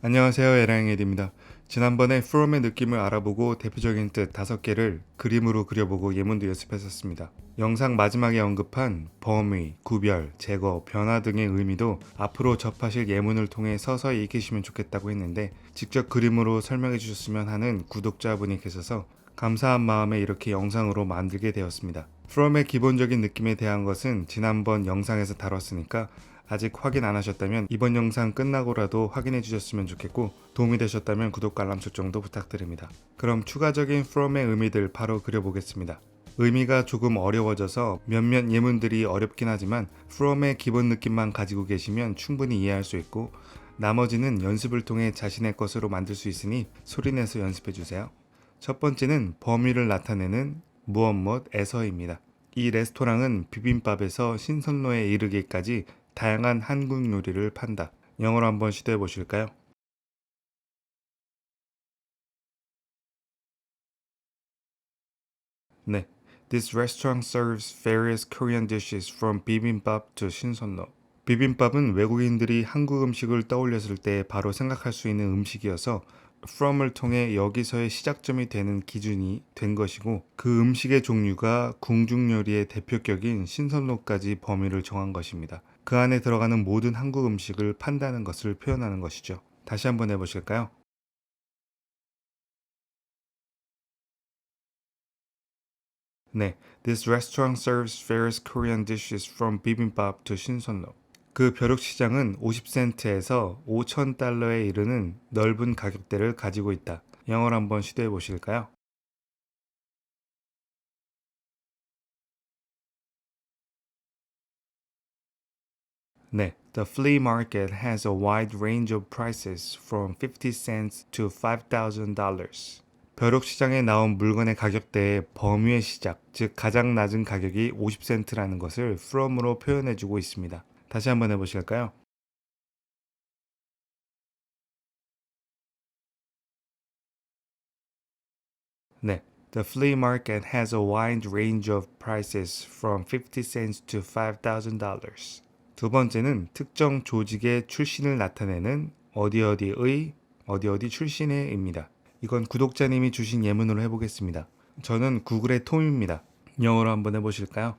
안녕하세요. 에랑에드입니다. 지난번에 from의 느낌을 알아보고 대표적인 뜻 다섯 개를 그림으로 그려보고 예문도 연습했었습니다. 영상 마지막에 언급한 범위, 구별, 제거, 변화 등의 의미도 앞으로 접하실 예문을 통해 서서히 익히시면 좋겠다고 했는데 직접 그림으로 설명해 주셨으면 하는 구독자분이 계셔서 감사한 마음에 이렇게 영상으로 만들게 되었습니다. from의 기본적인 느낌에 대한 것은 지난번 영상에서 다뤘으니까 아직 확인 안 하셨다면 이번 영상 끝나고라도 확인해 주셨으면 좋겠고 도움이 되셨다면 구독과 알람 설정도 부탁드립니다. 그럼 추가적인 from의 의미들 바로 그려보겠습니다. 의미가 조금 어려워져서 몇몇 예문들이 어렵긴 하지만 from의 기본 느낌만 가지고 계시면 충분히 이해할 수 있고 나머지는 연습을 통해 자신의 것으로 만들 수 있으니 소리내서 연습해 주세요. 첫 번째는 범위를 나타내는 무엇 무엇에서입니다. 이 레스토랑은 비빔밥에서 신선로에 이르기까지 다양한 한국 요리를 판다. 영어로 한번 시도해 보실까요? 네. This restaurant serves various Korean dishes from bibimbap to 신선로. 비빔밥은 외국인들이 한국 음식을 떠올렸을 때 바로 생각할 수 있는 음식이어서 from을 통해 여기서의 시작점이 되는 기준이 된 것이고 그 음식의 종류가 궁중 요리의 대표격인 신선로까지 범위를 정한 것입니다. 그 안에 들어가는 모든 한국 음식을 판다는 것을 표현하는 것이죠. 다시 한번 해보실까요? 네, this restaurant serves various Korean dishes from bibimbap to 신선로. 그 벼룩시장은 50센트에서 5천 달러에 이르는 넓은 가격대를 가지고 있다. 영어로 한번 시도해 보실까요? 네, the flea market has a wide range of prices from 50 cents to $5,000. 벼룩시장에 나온 물건의 가격대의 범위의 시작, 즉 가장 낮은 가격이 50센트라는 것을 from으로 표현해주고 있습니다. 다시 한번 해보실까요? 네. The flea market has a wide range of prices from 50 cents to $5,000. 두 번째는 특정 조직의 출신을 나타내는 어디 어디의 어디 어디 출신의입니다. 이건 구독자님이 주신 예문으로 해보겠습니다. 저는 구글의 톰입니다. 영어로 한번 해보실까요?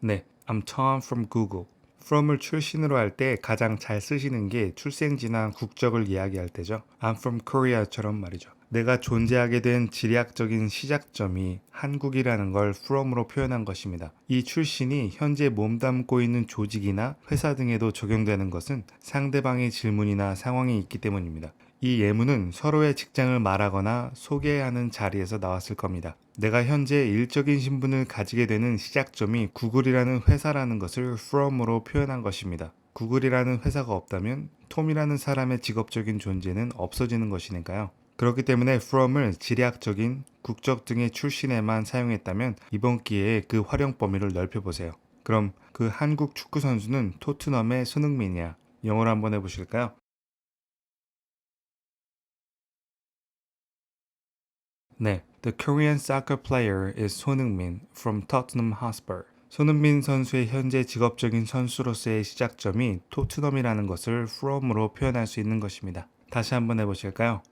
네, I'm Tom from Google. From을 출신으로 할 때 가장 잘 쓰시는 게 출생지나 국적을 이야기할 때죠. I'm from Korea처럼 말이죠. 내가 존재하게 된 지리학적인 시작점이 한국이라는 걸 from으로 표현한 것입니다. 이 출신이 현재 몸담고 있는 조직이나 회사 등에도 적용되는 것은 상대방의 질문이나 상황이 있기 때문입니다. 이 예문은 서로의 직장을 말하거나 소개하는 자리에서 나왔을 겁니다. 내가 현재 일적인 신분을 가지게 되는 시작점이 구글이라는 회사라는 것을 from으로 표현한 것입니다. 구글이라는 회사가 없다면 톰이라는 사람의 직업적인 존재는 없어지는 것이니까요. 그렇기 때문에 from을 지리학적인 국적 등의 출신에만 사용했다면 이번 기회에 그 활용 범위를 넓혀보세요. 그럼 그 한국 축구 선수는 토트넘의 손흥민이야. 영어로 한번 해보실까요? 네, The Korean soccer player is 손흥민 from Tottenham Hotspur. 손흥민 선수의 현재 직업적인 선수로서의 시작점이 토트넘이라는 것을 from으로 표현할 수 있는 것입니다. 다시 한번 해보실까요?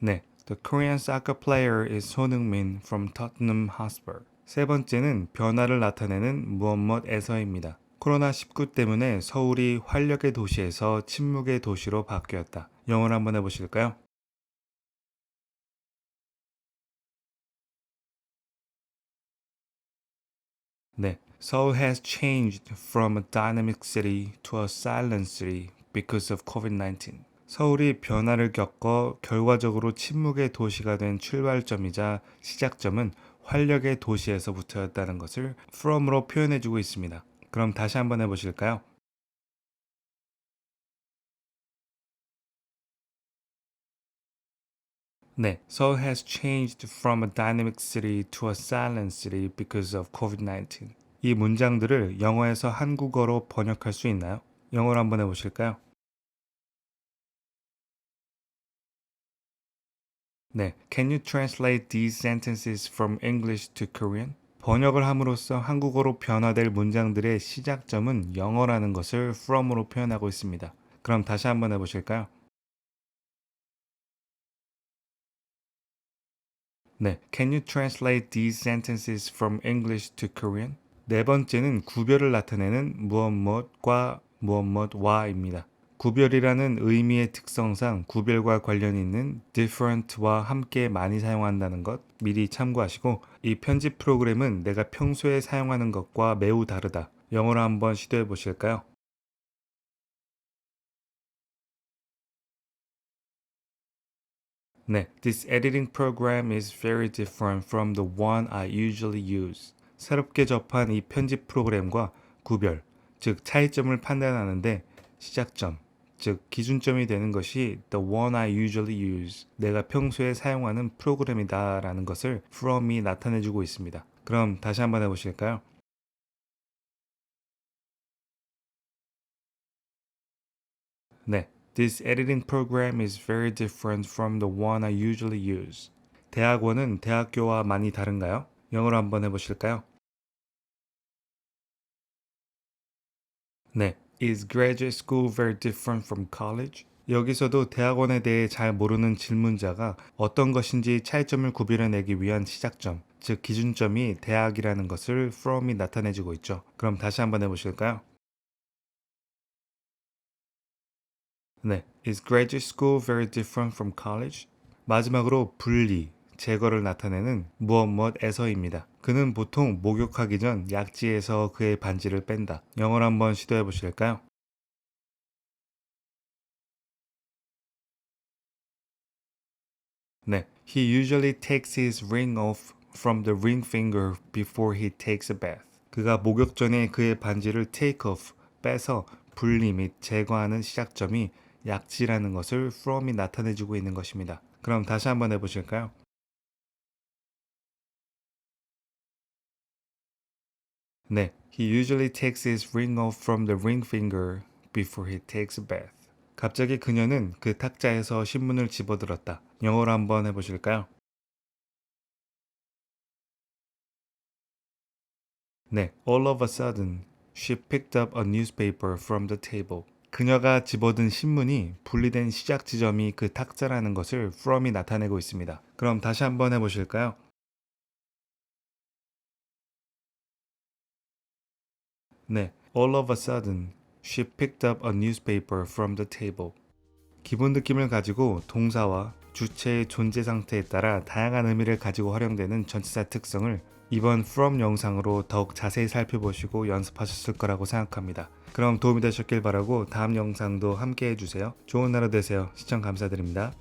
네, The Korean soccer player is 손흥민 from Tottenham Hotspur. 세 번째는 변화를 나타내는 무엇 무엇에서입니다. 코로나19 때문에 서울이 활력의 도시에서 침묵의 도시로 바뀌었다. 영어로 한번 해보실까요? 네. Seoul has changed from a dynamic city to a silent city because of COVID-19. 서울이 변화를 겪어 결과적으로 침묵의 도시가 된 출발점이자 시작점은 활력의 도시에서부터였다는 것을 from으로 표현해주고 있습니다. 그럼 다시 한번 해보실까요? 네, Seoul has changed from a dynamic city to a silent city because of COVID-19. 이 문장들을 영어에서 한국어로 번역할 수 있나요? 영어로 한번 해보실까요? 네, Can you translate these sentences from English to Korean? 번역을 함으로써 한국어로 변화될 문장들의 시작점은 영어라는 것을 from으로 표현하고 있습니다. 그럼 다시 한번 해보실까요? 네, Can you translate these sentences from English to Korean? 네 번째는 구별을 나타내는 무엇 무엇과 무엇 무엇와입니다. 구별이라는 의미의 특성상 구별과 관련 있는 different와 함께 많이 사용한다는 것 미리 참고하시고 이 편집 프로그램은 내가 평소에 사용하는 것과 매우 다르다. 영어로 한번 시도해 보실까요? 네, This editing program is very different from the one I usually use. 새롭게 접한 이 편집 프로그램과 구별, 즉 차이점을 판단하는데 시작점, 즉 기준점이 되는 것이 the one I usually use. 내가 평소에 사용하는 프로그램이다라는 것을 from이 나타내주고 있습니다. 그럼 다시 한번 해보실까요? 네, This editing program is very different from the one I usually use. 대학원은 대학교와 많이 다른가요? 영어로 한번 해보실까요? 네, Is graduate school very different from college? 여기서도 대학원에 대해 잘 모르는 질문자가 어떤 것인지 차이점을 구별해내기 위한 시작점, 즉 기준점이 대학이라는 것을 from이 나타내주고 있죠. 그럼 다시 한번 해보실까요? 네, Is graduate school very different from college? 마지막으로 분리, 제거를 나타내는 무엇 무엇에서입니다. 그는 보통 목욕하기 전 약지에서 그의 반지를 뺀다. 영어로 한번 시도해 보실까요? 네, He usually takes his ring off from the ring finger before he takes a bath. 그가 목욕 전에 그의 반지를 take off, 빼서 분리 및 제거하는 시작점이 약지라는 것을 from이 나타내주고 있는 것입니다. 그럼 다시 한번 해보실까요? 네, he usually takes his ring off from the ring finger before he takes a bath. 갑자기 그녀는 그 탁자에서 신문을 집어들었다. 영어로 한번 해보실까요? 네, all of a sudden she picked up a newspaper from the table. 그녀가 집어든 신문이 분리된 시작 지점이 그 탁자라는 것을 from이 나타내고 있습니다. 그럼 다시 한번 해보실까요? 네, all of a sudden she picked up a newspaper from the table. 기본 느낌을 가지고 동사와 주체의 존재 상태에 따라 다양한 의미를 가지고 활용되는 전치사 특성을 이번 from 영상으로 더욱 자세히 살펴보시고 연습하셨을 거라고 생각합니다. 그럼 도움이 되셨길 바라고 다음 영상도 함께 해주세요. 좋은 하루 되세요. 시청 감사드립니다.